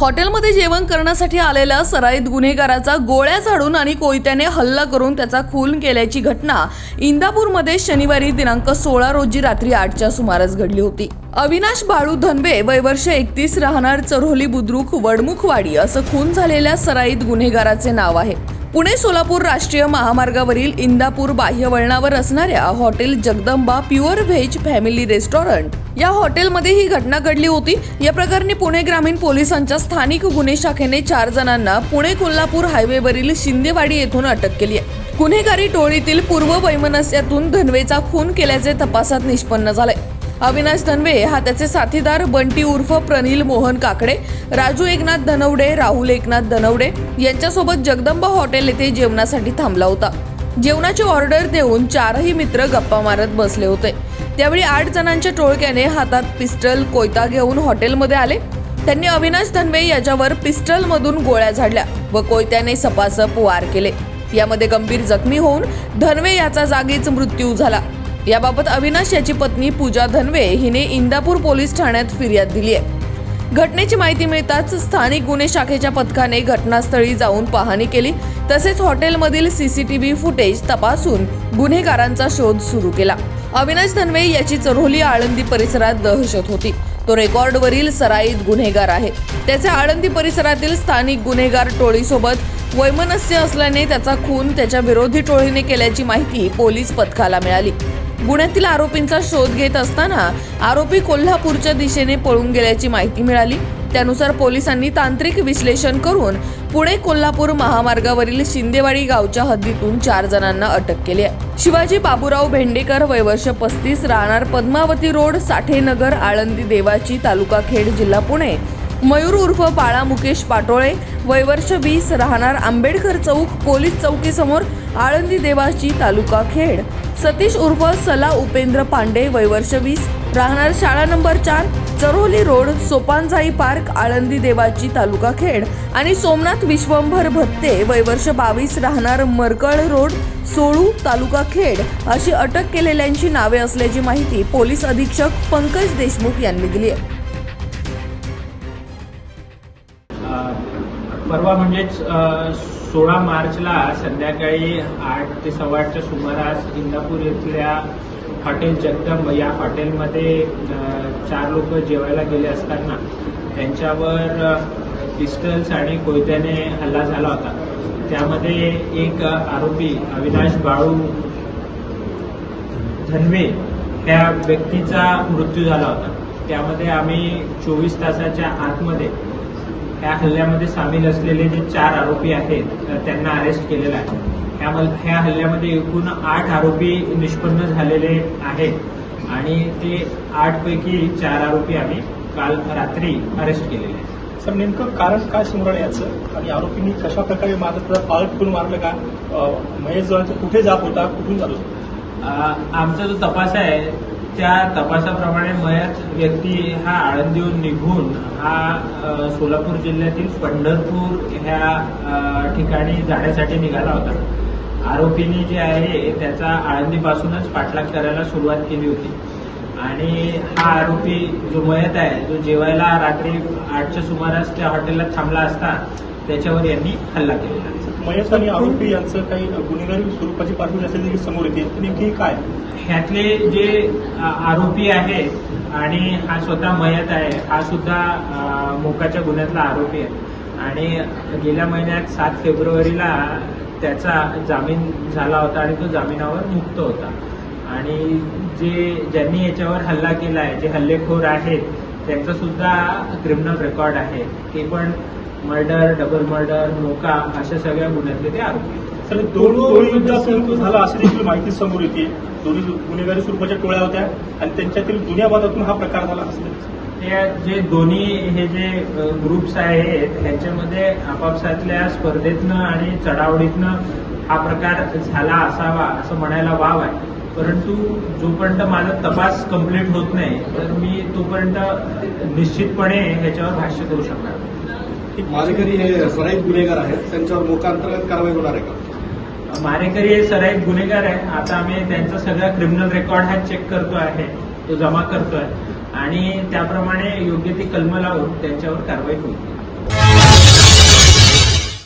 हॉटेलमध्ये जेवण करण्यासाठी आलेल्या सराईत गुन्हेगाराचा गोळ्या झाडून आणि कोयत्याने हल्ला करून त्याचा खून केल्याची घटना इंदापूरमध्ये शनिवारी दिनांक सोळा रोजी रात्री आठच्या सुमारास घडली होती. अविनाश बाळू धनवे वय वर्ष एकतीस राहणार चरोली बुद्रुक वडमुखवाडी असं खून झालेल्या सराईत गुन्हेगाराचे नाव आहे. पुणे सोलापूर राष्ट्रीय महामार्गावरील इंदापूर बाह्य वळणावर असणाऱ्या hotel Jagdamba pure veg family restaurant. या हॉटेलमध्ये ही घटना घडली होती. या प्रकरणी पुणे ग्रामीण पोलिसांच्या स्थानिक गुन्हे शाखेने चार जणांना पुणे कोल्हापूर हायवेवरील शिंदेवाडी येथून अटक केली आहे. गुन्हेगारी टोळीतील पूर्व वैमनस्यातून धनवेचा खून केल्याचे तपासात निष्पन्न झाले अविनाश धनवे हा त्याचे साथीदार बंटी उर्फ प्रनिल मोहन काकडे राजू एकनाथ धनवडे राहुल एकनाथ धनवडे यांच्यासोबत जगदंबा हॉटेल येथे जेवणासाठी थांबला होता. जेवणाची ऑर्डर देऊन चारही मित्र गप्पा मारत बसले होते. त्यावेळी आठ जणांच्या टोळक्याने हातात पिस्टल कोयता घेऊन हॉटेलमध्ये आले. त्यांनी अविनाश धनवे याच्यावर पिस्टलमधून गोळ्या झाडल्या व कोयत्याने सपासप वार केले. यामध्ये गंभीर जखमी होऊन धनवे याचा जागीच मृत्यू झाला. याबाबत अविनाश याची पत्नी पूजा धनवे हिने इंदापूर पोलीस ठाण्यात फिर्याद दिली आहे. घटनेची माहिती मिळताच स्थानिक गुन्हे शाखेच्या पथकाने घटनास्थळी जाऊन पाहणी केली. तसेच हॉटेलमधील सीसीटीव्ही फुटेज तपासून गुन्हेगारांचा शोध सुरू केला. अविनाश धनवे याची चरोली आळंदी परिसरात दहशत होती. तो रेकॉर्डवरील सराईत गुन्हेगार आहे. त्याचे आळंदी परिसरातील स्थानिक गुन्हेगार टोळीसोबत वैमनस्य असल्याने त्याचा खून त्याच्या विरोधी टोळीने केल्याची माहिती पोलीस पथकाला मिळाली. गुन्ह्यातील आरोपींचा शोध घेत असताना आरोपी कोल्हापूरच्या दिशेने पळून गेल्याची माहिती मिळाली. त्यानुसार पोलिसांनी तांत्रिक विश्लेषण करून पुणे कोल्हापूर महामार्गावरील शिंदेवाडी गावच्या हद्दीतून चार जणांना अटक केली आहे. शिवाजी बाबूराव भेंडेकर वयवर्ष पस्तीस राहणार पद्मावती रोड साठेनगर आळंदी देवाची तालुका खेड जिल्हा पुणे मयूर उर्फ बाळा मुकेश पाटोळे वयवर्ष वीस राहणार आंबेडकर चौक पोलीस चौकीसमोर आळंदी देवाची तालुका खेड. सतीश उर्फ सला उपेंद्र पांडे वयवर्ष वीस राहणार शाळा नंबर चार चरोली रोड सोपानजाई पार्क आळंदी देवाची तालुका खेड. आणि सोमनाथ विश्वंभर भत्ते वयवर्ष बावीस राहणार मरकळ रोड सोळू तालुका खेड. अशी अटक केलेल्यांची नावे असल्याची माहिती पोलीस अधीक्षक पंकज देशमुख यांनी दिली आहे. परवा म्हणजेच सोळा मार्चला संध्याकाळी आठ ते सव्वा आठच्या सुमारास इंदापूर येथल्या हॉटेल जगदंब या हॉटेलमध्ये चार लोक जेवायला गेले असताना त्यांच्यावर पिस्टल्स आणि कोयत्याने हल्ला झाला होता. त्यामध्ये एक आरोपी अविनाश बाळू धनवे ह्या व्यक्तीचा मृत्यू झाला होता. त्यामध्ये आम्ही चोवीस तासाच्या आतमध्ये ह्या हल्ल्यामध्ये सामील असलेले जे चार आरोपी आहेत त्यांना अरेस्ट केलेलं आहे. ह्या हल्ल्यामध्ये एकूण आठ आरोपी निष्पन्न झालेले आहेत आणि ते आठ पैकी चार आरोपी आम्ही काल रात्री अरेस्ट केलेले आहेत. सर नेमकं कारण काय समोर याचं आणि आरोपींनी कशा प्रकारे मारलं पाळत करून मारलं का? महेश जवळचा कुठे जात होता? कुठून जात होता? आमचा जो तपास आहे त्या तपासाप्रमाणे मयत व्यक्ती हा आळंदीहून निघून हा सोलापूर जिल्ह्यातील पंढरपूर ह्या ठिकाणी जाण्यासाठी निघाला होता. आरोपीने जे आहे त्याचा आळंदीपासूनच पाठलाग करायला सुरुवात केली होती. आणि हा आरोपी जो मयत आहे जो जेवायला रात्री आठच्या सुमारास त्या हॉटेलला थांबला असता त्याच्यावर यांनी हल्ला केलेला. मयत आणि आरोपी यांचं काही गुन्हेगारी स्वरूपाची पार्श्वभूमी असेल तरी समोर येते. नेमकी काय? ह्यातले जे आरोपी आहे आणि हा स्वतः मयत आहे हा सुद्धा मोकाच्या गुन्ह्यातला आरोपी आहे. आणि गेल्या महिन्यात सात फेब्रुवारीला त्याचा जामीन झाला होता आणि तो जामिनावर मुक्त होता. आणि जे ज्यांनी याच्यावर हल्ला केला आहे जे हल्लेखोर आहेत त्यांचा सुद्धा क्रिमिनल रेकॉर्ड आहे. ते पण मर्डर डबल मर्डर मोका अशा सगळ्या गुन्ह्यातले ते आरोपी सर दोन टोळी युद्धातून झाला अशी देखील माहिती समोर येते. दोन्ही गुन्हेगारी स्वरूपाच्या टोळ्या होत्या आणि त्यांच्यातील जुन्या वादातून हा प्रकार झाला असं हे जे दोन्ही हे जे ग्रुप्स आहेत ह्याच्यामध्ये आपापसातल्या स्पर्धेतनं आणि चढावडीतनं हा प्रकार झाला असावा असं म्हणायला वाव आहे. परंतु जोपर्यंत माझा तपास कंप्लीट होत नाही तर मी तोपर्यंत निश्चितपणे ह्याच्यावर भाष्य करू शकणार. मारेकरी हे सराईत गुन्हेगार आहेत. त्यांच्यावर मोकांतर्गत कारवाई होणार आहे का? मारेकरी हे सराईत गुन्हेगार आहे आता आम्ही त्यांचा सगळा क्रिमिनल रेकॉर्ड हा चेक करतो आहे. तो जमा करतोय. आणि त्याप्रमाणे योग्य ती कलम लावून त्यांच्यावर कारवाई होईल.